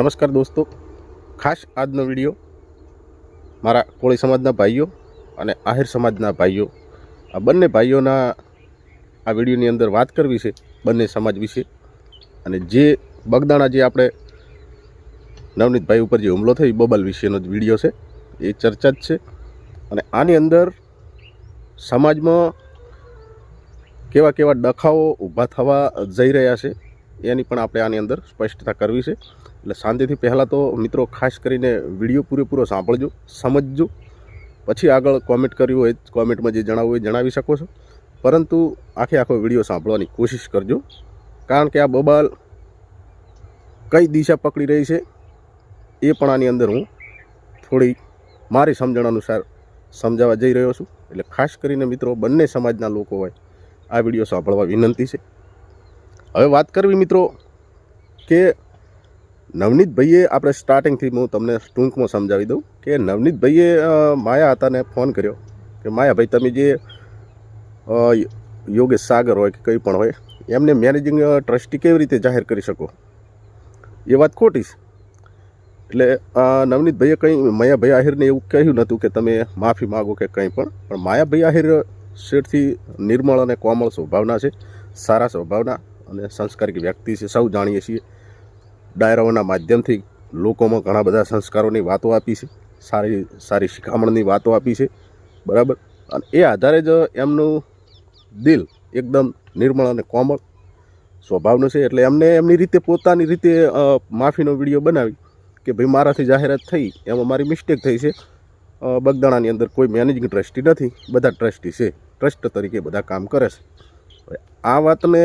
નમસ્કાર દોસ્તો. ખાસ આજનો વીડિયો મારા કોળી સમાજના ભાઈઓ અને આહિર સમાજના ભાઈઓ. આ બંને ભાઈઓના આ વિડીયોની અંદર વાત કરવી છે બંને સમાજ વિશે. અને જે બગદાણા જે આપણે નવનીતભાઈ ઉપર જે હુમલો થયો બબલ વિશેનો જ વીડિયો છે. એ ચર્ચા જ છે. અને આની અંદર સમાજમાં કેવા કેવા ડખાઓ ઊભા થવા જઈ રહ્યા છે. એની પણ આપણે આની અંદર સ્પષ્ટતા કરવી છે. એટલે શાંતિથી પહેલાં તો મિત્રો ખાસ કરીને વીડિયો પૂરેપૂરો સાંભળજો, સમજજો. પછી આગળ કોમેન્ટ કર્યું હોય કોમેન્ટમાં જે જણાવવું હોય જણાવી શકો છો. પરંતુ આખે આખો વીડિયો સાંભળવાની કોશિશ કરજો. કારણ કે આ બબાલ કઈ દિશા પકડી રહી છે એ પણ આની અંદર હું થોડી મારી સમજણ અનુસાર સમજાવવા જઈ રહ્યો છું. એટલે ખાસ કરીને મિત્રો બંને સમાજના લોકો હોય આ વીડિયો સાંભળવા વિનંતી છે. હવે વાત કરવી મિત્રો કે નવનીતભાઈએ આપણે સ્ટાર્ટિંગથી હું તમને ટૂંકમાં સમજાવી દઉં કે નવનીતભાઈએ માયા હતાને ફોન કર્યો કે માયાભાઈ તમે જે યોગેશ સાગર હોય કે કંઈ પણ હોય, એમને મેનેજિંગ ટ્રસ્ટી કેવી રીતે જાહેર કરી શકો? એ વાત ખોટી છે. એટલે નવનીતભાઈએ કંઈ, માયાભાઈ આહિરને એવું કહ્યું નહોતું કે તમે માફી માગો કે કંઈ પણ પણ માયાભાઈ આહિર શેઠથી નિર્મળ અને કોમળ સ્વભાવના છે, સારા સ્વભાવના અને સંસ્કારિક વ્યક્તિ છે, સૌ જાણીએ છીએ. ડાયરાઓના માધ્યમથી લોકોમાં ઘણા બધા સંસ્કારોની વાતો આપી છે, સારી સારી શિખામણની વાતો આપી છે, બરાબર? અને એ આધારે જ એમનું દિલ એકદમ નિર્મળ અને કોમળ સ્વભાવનું છે. એટલે એમને એમની રીતે પોતાની રીતે માફીનો વીડિયો બનાવી કે ભાઈ મારાથી જાહેરાત થઈ, એમાં મારી મિસ્ટેક થઈ છે. બગદાણાની અંદર કોઈ મેનેજિંગ ટ્રસ્ટી નથી, બધા ટ્રસ્ટી છે. ટ્રસ્ટ તરીકે બધા કામ કરે છે. આ વાતને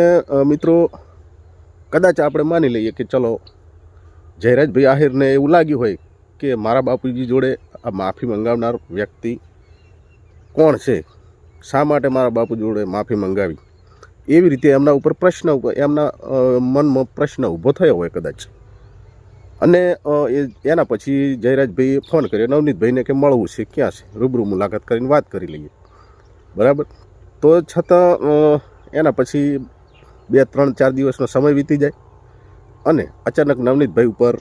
મિત્રો કદાચ આપણે માની લઈએ કે ચલો, જયરાજભાઈ આહિરને એવું લાગ્યું હોય કે મારા બાપુજી જોડે આ માફી મંગાવનાર વ્યક્તિ કોણ છે? શા માટે મારા બાપુ જોડે માફી મંગાવી? એવી રીતે એમના ઉપર પ્રશ્ન એમના મનમાં પ્રશ્ન ઊભો થયો હોય કદાચ. અને એના પછી જયરાજભાઈએ ફોન કર્યો, નવનીતભાઈને કે મળવું છે, ક્યાં છે? રૂબરૂ મુલાકાત કરીને વાત કરી લઈએ. બરાબર? તો છતાં એના પછી બે, ત્રણ, ચાર દિવસનો સમય વીતી જાય અને અચાનક નવનીતભાઈ ઉપર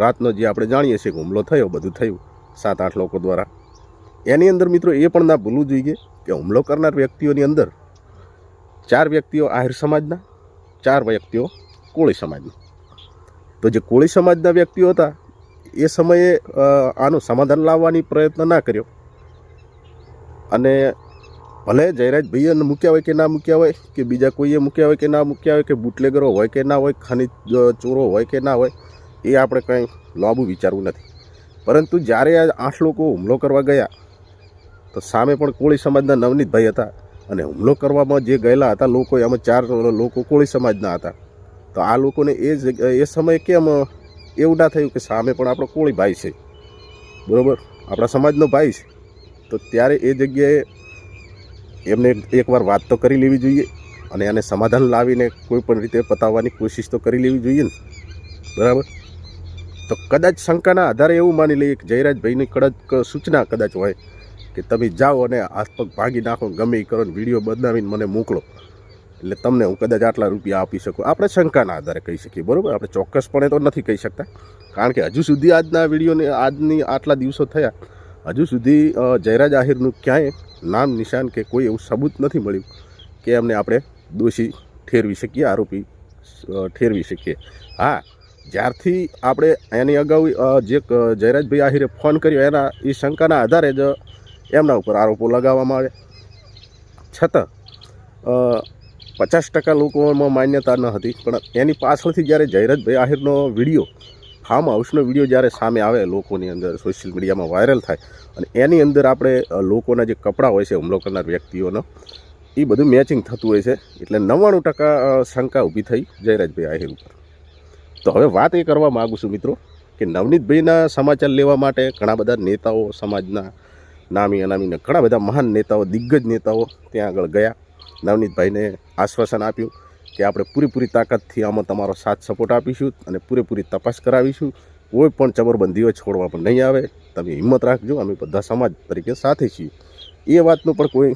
રાતનો જે આપણે જાણીએ છીએ કે હુમલો થયો, બધું થયું, સાત, આઠ લોકો દ્વારા. એની અંદર મિત્રો એ પણ ના ભૂલવું જોઈએ કે હુમલો કરનાર વ્યક્તિઓની અંદર ચાર વ્યક્તિઓ આહિર સમાજના, ચાર વ્યક્તિઓ કોળી સમાજના. તો જે કોળી સમાજના વ્યક્તિઓ હતા, એ સમયે આનું સમાધાન લાવવાની પ્રયત્ન ના કર્યો. અને ભલે જયરાજભાઈએ મૂક્યા હોય કે ના મૂક્યા હોય, કે બીજા કોઈએ મૂક્યા હોય કે ના મૂક્યા હોય, કે બુટલેગરો હોય કે ના હોય, ખનિજ ચોરો હોય કે ના હોય, એ આપણે કંઈ લાંબુ વિચારવું નથી. પરંતુ જ્યારે આ આઠ લોકો હુમલો કરવા ગયા, તો સામે પણ કોળી સમાજના નવનીતભાઈ હતા અને હુમલો કરવામાં જે ગયેલા હતા લોકો, એમાં ચાર લોકો કોળી સમાજના હતા. તો આ લોકોને એ જ, એ સમયે કેમ એવું ના થયું કે સામે પણ આપણો કોળી ભાઈ છે? બરાબર? આપણા સમાજનો ભાઈ છે. તો ત્યારે એ જગ્યાએ એમને એકવાર વાત તો કરી લેવી જોઈએ અને એને સમાધાન લાવીને કોઈ પણ રીતે પતાવવાની કોશિશ તો કરી લેવી જોઈએ ને. બરાબર? તો કદાચ શંકાના આધારે એવું માની લઈએ કે જયરાજભાઈની કડક સૂચના કદાચ હોય કે તમે જાઓ અને હાથ પગ ભાગી નાખો ગમે એ કરો ને વીડિયો બનાવીને મને મોકલો. એટલે તમને હું કદાચ આટલા રૂપિયા આપી શકું. આપણે શંકાના આધારે કહી શકીએ, બરાબર? આપણે ચોક્કસપણે તો નથી કહી શકતા. કારણ કે હજુ સુધી આજના વિડીયોને આજની આટલા દિવસો થયા હજુ સુધી જયરાજ આહિરનું ક્યાંય નામ, નિશાન કે કોઈ એવું સબૂત નથી મળ્યું કે એમને આપણે દોષી ઠેરવી શકીએ, આરોપી ઠેરવી શકીએ. હા, જ્યારથી આપણે એની અગાઉ જે જયરાજભાઈ આહિરે ફોન કર્યો, એના એ શંકાના આધારે જ એમના ઉપર આરોપો લગાવવામાં આવે છતાં પચાસ ટકા લોકોમાં માન્યતા ન હતી, પણ એની પાછળથી જ્યારે જયરાજભાઈ આહિરનો વીડિયો ફાર્મ હાઉસનો વીડિયો જ્યારે સામે આવે લોકોની અંદર સોશિયલ મીડિયામાં વાયરલ થાય, અને એની અંદર આપણે લોકોના જે કપડાં હોય છે, હુમલો કરનાર વ્યક્તિઓનો એ બધું મેચિંગ થતું હોય છે, એટલે નવ્વાણું ટકા શંકા ઊભી થઈ જયરાજભાઈ આહિર ઉપર. તો હવે વાત એ કરવા માગું છું મિત્રો, કે નવનીતભાઈના સમાચાર લેવા માટે ઘણા બધા નેતાઓ સમાજના નામી અનામીને ઘણા બધા મહાન નેતાઓ, દિગ્ગજ નેતાઓ ત્યાં આગળ ગયા. નવનીતભાઈને આશ્વાસન આપ્યું. કે આપણે પૂરેપૂરી તાકાતથી આમાં તમારો સાથ સપોર્ટ આપીશું અને પૂરેપૂરી તપાસ કરાવીશું. કોઈ પણ ચમરબંધીઓ છોડવામાં નહીં આવે. તમે હિંમત રાખજો, અમે બધા સમાજ તરીકે સાથે છીએ. એ વાતનું પણ કોઈ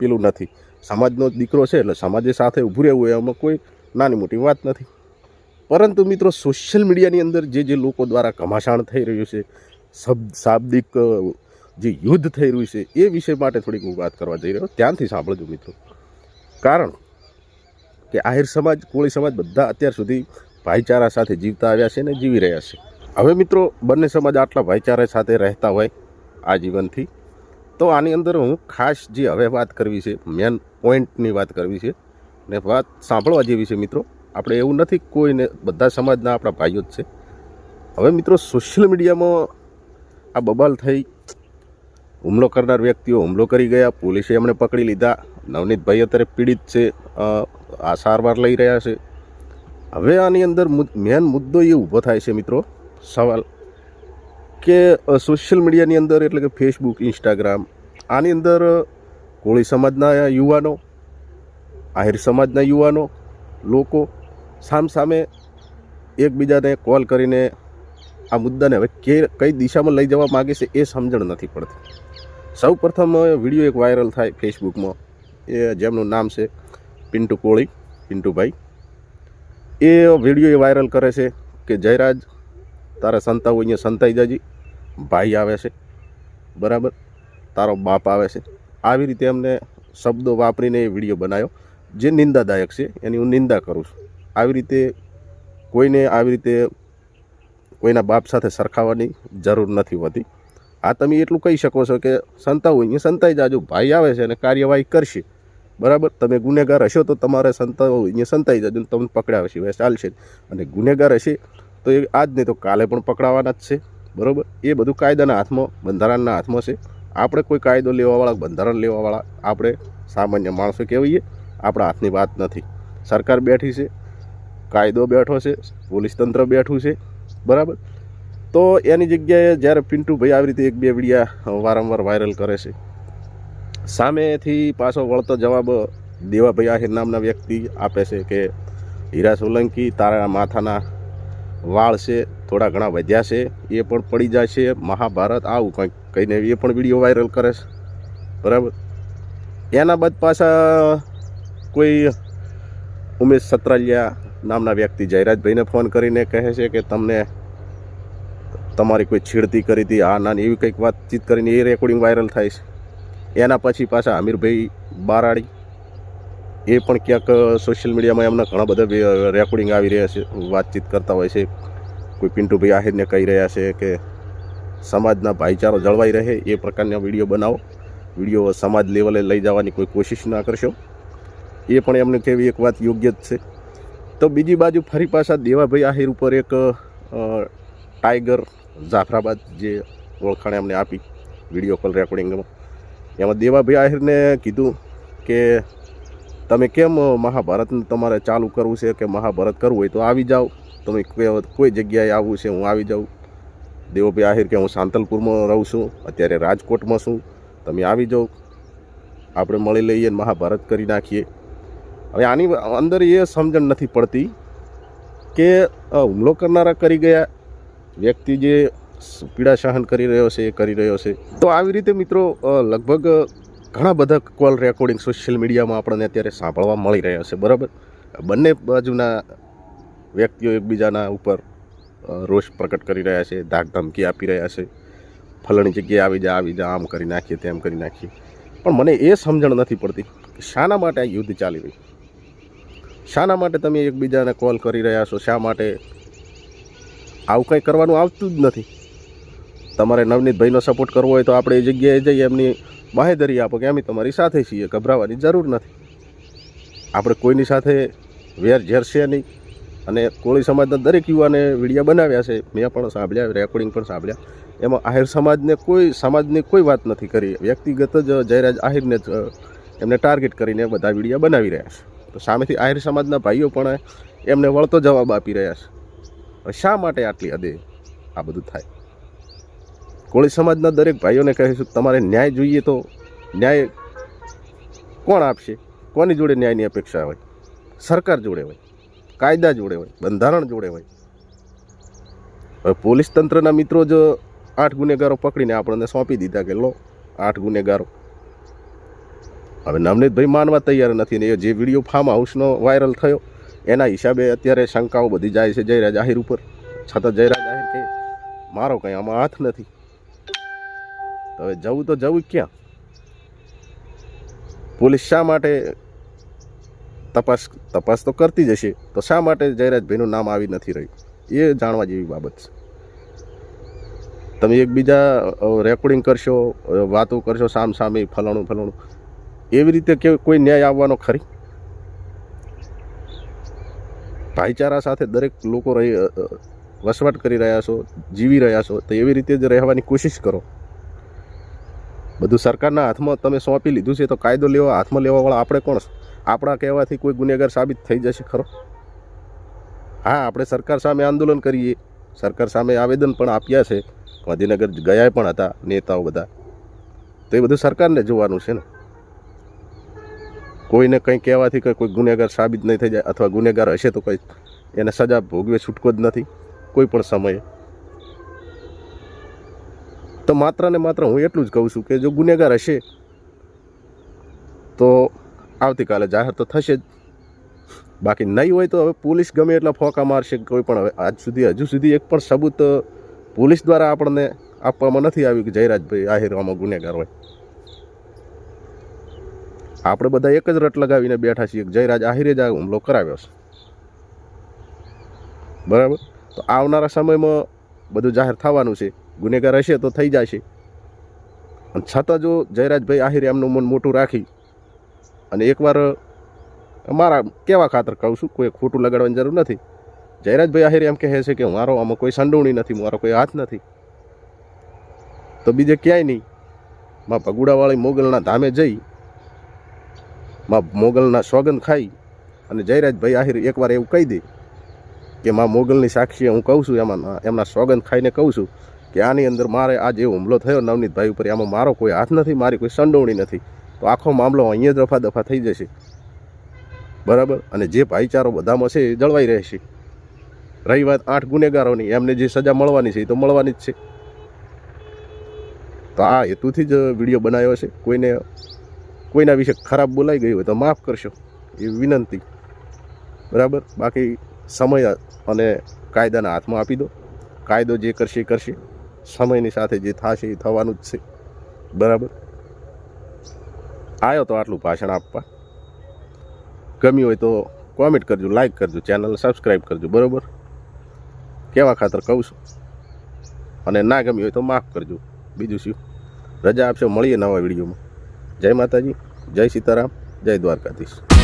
પેલું નથી. સમાજનો દીકરો છે એટલે સમાજે સાથે ઊભું રહેવું એમાં કોઈ નાની મોટી વાત નથી. પરંતુ મિત્રો સોશિયલ મીડિયાની અંદર જે જે લોકો દ્વારા ઘમાસાણ થઈ રહ્યું છે શબ્દ શાબ્દિક જે યુદ્ધ થઈ રહ્યું છે, એ વિષય માટે થોડીક હું વાત કરવા જઈ રહ્યો. ત્યાંથી સાંભળજો મિત્રો. કારણ કે આહિર સમાજ, કોળી સમાજ બધા અત્યાર સુધી ભાઈચારા સાથે જીવતા આવ્યા છે અને જીવી રહ્યા છે. હવે મિત્રો, બંને સમાજ આટલા ભાઈચારા સાથે રહેતા હોય આ જીવનથી તો આની અંદર હું ખાસ જે હવે વાત કરવી છે મેન પોઈન્ટની વાત કરવી છે, ને વાત સાંભળવા જેવી છે મિત્રો. આપણે એવું નથી કોઈને, બધા સમાજના આપણા ભાઈઓ જ છે. હવે મિત્રો સોશિયલ મીડિયામાં આ બબાલ થઈ હુમલો કરનાર વ્યક્તિઓ હુમલો કરી ગયા. પોલીસે એમણે પકડી લીધા. નવનીતભાઈ અત્યારે પીડિત છે. આ સારવાર લઈ રહ્યા છે. હવે આની અંદર મેન મુદ્દો એ ઊભો થાય છે મિત્રો. સવાલ કે સોશિયલ મીડિયાની અંદર એટલે કે ફેસબુક ઇન્સ્ટાગ્રામ આની અંદર કોળી સમાજના યુવાનો, આહિર સમાજના યુવાનો, લોકો સામસામે એકબીજાને કોલ કરીને આ મુદ્દાને હવે કે, કઈ દિશામાં લઈ જવા માગે છે એ સમજણ નથી પડતી. સૌ પ્રથમ વીડિયો એક વાયરલ થાય ફેસબુકમાં. એ જેમનું નામ છે પિન્ટુ કોળી, પિન્ટુભાઈ. એ વીડિયો એ વાયરલ કરે છે કે જયરાજ, તારા સંતાઓ અહીંયા સંતાઈ જાજી, ભાઈ આવે છે. બરાબર? તારો બાપ આવે છે. આવી રીતે એમને શબ્દો વાપરીને એ વીડિયો બનાવ્યો, જે નિંદાદાયક છે, એની હું નિંદા કરું છું. આવી રીતે કોઈને આવી રીતે કોઈના બાપ સાથે સરખાવવાની જરૂર નથી હોતી. આ તમે એટલું કહી શકો છો કે સંતાવો અહીંયા સંતાઈ જાજો, ભાઈ આવે છે અને કાર્યવાહી કરશે. બરાબર? તમે ગુનેગાર હશો તો તમારે સંતાવો અહીંયા સંતાઈ જાજો ને તમને પકડાવે છે ચાલશે અને ગુનેગાર હશે તો એ આજ નહીં તો કાલે પણ પકડાવાના જ છે. બરાબર? એ બધું કાયદાના હાથમાં, બંધારણના હાથમાં છે. આપણે કોઈ કાયદો લેવાવાળા, બંધારણ લેવાવાળા, આપણે સામાન્ય માણસો કહેવાઈએ, આપણા હાથની વાત નથી. સરકાર બેઠી છે, કાયદો બેઠો છે, પોલીસ તંત્ર બેઠું છે. બરાબર? તો એની જગ્યાએ જ્યારે પિન્ટુભાઈ આવી રીતે એક બે વિડીયા વારંવાર વાયરલ કરે છે, સામેથી પાછો વળતો જવાબ દેવાભાઈ આહિર નામના વ્યક્તિ આપે છે કે, હીરા સોલંકી, તારા માથાના વાળ છે, થોડા ઘણા વધ્યા છે, એ પણ પડી જાય છે, મહાભારત આવું કંઈક કહીને એ પણ વીડિયો વાયરલ કરે છે. બરાબર? એના બાદ પાછા કોઈ ઉમેશ સત્રાલિયા નામના વ્યક્તિ જયરાજભાઈને ફોન કરીને કહે છે કે, તમને તમારી કોઈ છેડતી કરી હતી આ નાની એવી કંઈક વાતચીત કરીને એ રેકોર્ડિંગ વાયરલ થાય છે. એના પછી પાછા આમિરભાઈ બારાડી, એ પણ ક્યાંક સોશિયલ મીડિયામાં એમના ઘણા બધા રેકોર્ડિંગ આવી રહ્યા છે, વાતચીત કરતા હોય છે. કોઈ પિન્ટુભાઈ આહિરને કહી રહ્યા છે કે સમાજના ભાઈચારો જળવાઈ રહે, એ પ્રકારના વીડિયો બનાવો. વીડિયો સમાજ લેવલે લઈ જવાની કોઈ કોશિશ ના કરશો. એ પણ એમને કહેવી એક વાત યોગ્ય જ છે. તો બીજી બાજુ ફરી પાછા દેવાભાઈ આહિર ઉપર એક ટાઈગર જાફરાબાદ જે ઓળખાણે એમને આપી વીડિયો કોલ રેકોર્ડિંગમાં. એમાં દેવાભાઈ આહિરને કીધું કે તમે કેમ મહાભારતને તમારે ચાલુ કરવું છે કે મહાભારત કરવું હોય તો આવી જાઓ. તમે કોઈ જગ્યાએ આવવું છે હું આવી જાઉં. દેવભાઈ આહિર કે હું સાંતલપુરમાં રહું છું, અત્યારે રાજકોટમાં છું. તમે આવી જાઓ. આપણે મળી લઈએ મહાભારત કરી નાખીએ. હવે આની અંદર એ સમજણ નથી પડતી કે હુમલો કરનારા કરી ગયા વ્યક્તિ જે પીડા સહન કરી રહ્યો છે, એ કરી રહ્યો છે. તો આવી રીતે મિત્રો લગભગ ઘણા બધા કોલ રેકોર્ડિંગ સોશિયલ મીડિયામાં આપણને અત્યારે સાંભળવા મળી રહ્યા છે, બરાબર? બંને બાજુના વ્યક્તિઓ એકબીજાના ઉપર રોષ પ્રકટ કરી રહ્યા છે, ધાક ધમકી આપી રહ્યા છે. ફલાણી જગ્યાએ આવી જા આવી જા, આમ કરી નાખીએ, તેમ કરી નાખીએ. પણ મને એ સમજણ નથી પડતી કે શાના માટે આ યુદ્ધ ચાલી રહ્યું શાના માટે તમે એકબીજાને કોલ કરી રહ્યા છો, શા માટે આવું કંઈ કરવાનું આવતું જ નથી. તમારે નવનીતભાઈનો સપોર્ટ કરવો હોય તો આપણે એ જગ્યાએ જઈએ, એમની બાહેધરી આપો કે અમે તમારી સાથે છીએ, ગભરાવાની જરૂર નથી. આપણે કોઈની સાથે વેર ઝેરશે નહીં. અને કોળી સમાજના દરેક યુવાને વિડીયા બનાવ્યા છે. મેં પણ સાંભળ્યા રેકોર્ડિંગ પણ સાંભળ્યા. એમાં આહિર સમાજને કોઈ, સમાજની કોઈ વાત નથી કરી. વ્યક્તિગત જ જયરાજ આહિરને જ એમને ટાર્ગેટ કરીને બધા વિડીયા બનાવી રહ્યા છે. તો સામેથી આહિર સમાજના ભાઈઓ પણ એમને વળતો જવાબ આપી રહ્યા છે. શા માટે આટલી હદે આ બધું થાય? કોળી સમાજના દરેક ભાઈઓને કહીશું તમારે ન્યાય જોઈએ તો ન્યાય કોણ આપશે? કોની જોડે ન્યાયની અપેક્ષા હોય? સરકાર જોડે હોય? કાયદા જોડે હોય? બંધારણ જોડે હોય? હવે પોલીસ તંત્રના મિત્રો જ આઠ ગુનેગારો પકડીને આપણને સોંપી દીધા કે, લો, આઠ ગુનેગારો. હવે નવનીતભાઈ માનવા તૈયાર નથી ને એ જે વીડિયો ફાર્મ હાઉસનો વાયરલ થયો એના હિસાબે અત્યારે શંકાઓ બધી જાય છે જયરાજ આહિર ઉપર. છતાં જયરાજ આહિર કે, મારો કંઈ આમાં હાથ નથી. હવે જવું તો જવું ક્યાં? પોલીસ શા માટે તપાસ તપાસ તો કરતી જ હશે. તો શા માટે જયરાજભાઈનું નામ આવી નથી રહ્યું? એ જાણવા જેવી બાબત છે. તમે એકબીજા રેકોર્ડિંગ કરશો વાતો કરશો સામ સામે ફલાણું ફલાણું. એવી રીતે કે કોઈ ન્યાય આવવાનો ખરી? ભાઈચારા સાથે દરેક લોકો રહી વસવાટ કરી રહ્યા છો, જીવી રહ્યા છો, તો એવી રીતે જ રહેવાની કોશિશ કરો. બધું સરકારના હાથમાં તમે સોંપી લીધું છે, તો કાયદો લેવા, હાથમાં લેવાવાળા આપણે કોણ આપણા કહેવાથી કોઈ ગુનેગાર સાબિત થઈ જશે ખરો? હા, આપણે સરકાર સામે આંદોલન કરીએ. સરકાર સામે આવેદન પણ આપ્યા છે. ગાંધીનગર ગયા પણ હતા નેતાઓ બધા. તો એ બધું સરકારને જોવાનું છે ને. કોઈને કંઈ કહેવાથી કંઈ કોઈ ગુનેગાર સાબિત નહીં થઈ જાય અથવા ગુનેગાર હશે તો કંઈ એને સજા ભોગવે છૂટકો જ નથી કોઈ પણ સમયે. તો માત્ર ને માત્ર હું એટલું જ કહું છું કે જો ગુનેગાર હશે તો આવતીકાલે જાહેર તો થશે જ. બાકી નહીં હોય તો હવે પોલીસ ગમે એટલા ફોંકા મારશે કોઈ પણ હવે આજ સુધી હજુ સુધી એક પણ સબૂત પોલીસ દ્વારા આપણને આપવામાં નથી આવ્યું કે જયરાજભાઈ આહિર ગુનેગાર હોય. આપણે બધા એક જ રટ લગાવીને બેઠા છીએ જયરાજ આહિરે જ આ હુમલો કરાવ્યો છે. બરાબર? તો આવનારા સમયમાં બધું જાહેર થવાનું છે. ગુનેગાર હશે તો થઈ જશે. અને છતાં જો જયરાજભાઈ આહિરે એમનું મન મોટું રાખી અને એકવાર મારા કેવા ખાતર કહું છું, કોઈ ખોટું લગાડવાની જરૂર નથી. જયરાજભાઈ આહિરે એમ કહે છે કે મારો આમાં કોઈ સંડોવણી નથી મારો કોઈ હાથ નથી. તો બીજે ક્યાંય નહીં. માં ભગુડાવાળી મોગલના ધામે જઈ માં મોગલના સોગંદ ખાઈ અને જયરાજભાઈ આહિર એકવાર એવું કહી દે કે માં મોગલની સાક્ષીએ હું કહું છું, એમાં એમના સોગંદ ખાઈને કહું છું કે આની અંદર મારે આ જે હુમલો થયો નવનીતભાઈ ઉપર, એમાં મારો કોઈ હાથ નથી, મારી કોઈ સંડોવણી નથી. તો આખો મામલો અહીંયા દફા દફા થઈ જશે. બરાબર? અને જે ભાઈચારો બધામાં છે એ જળવાઈ રહેશે. રહી વાત આઠ ગુનેગારોની, એમને જે સજા મળવાની છે એ તો મળવાની જ છે. તો આ હેતુથી જ વીડિયો બનાવ્યો છે. કોઈને કોઈના વિશે ખરાબ બોલાઈ ગયું હોય તો માફ કરશો. એ વિનંતી. બરાબર? બાકી સમય અને કાયદાના હાથમાં આપી દો. કાયદો જે કરશે એ કરશે. સમયની સાથે જે થશે એ થવાનું જ છે. બરાબર? આવ્યો તો આટલું ભાષણ આપવા. ગમ્યું હોય તો કોમેન્ટ કરજો લાઈક કરજો ચેનલ સબસ્ક્રાઈબ કરજો, બરાબર? કેવા ખાતર કહું છું? અને ના ગમ્યું હોય તો માફ કરજો. બીજું શું? રજા આપશો, મળીએ નવા વિડીયોમાં. જય માતાજી. જય સીતારામ જય દ્વારકાધીશ.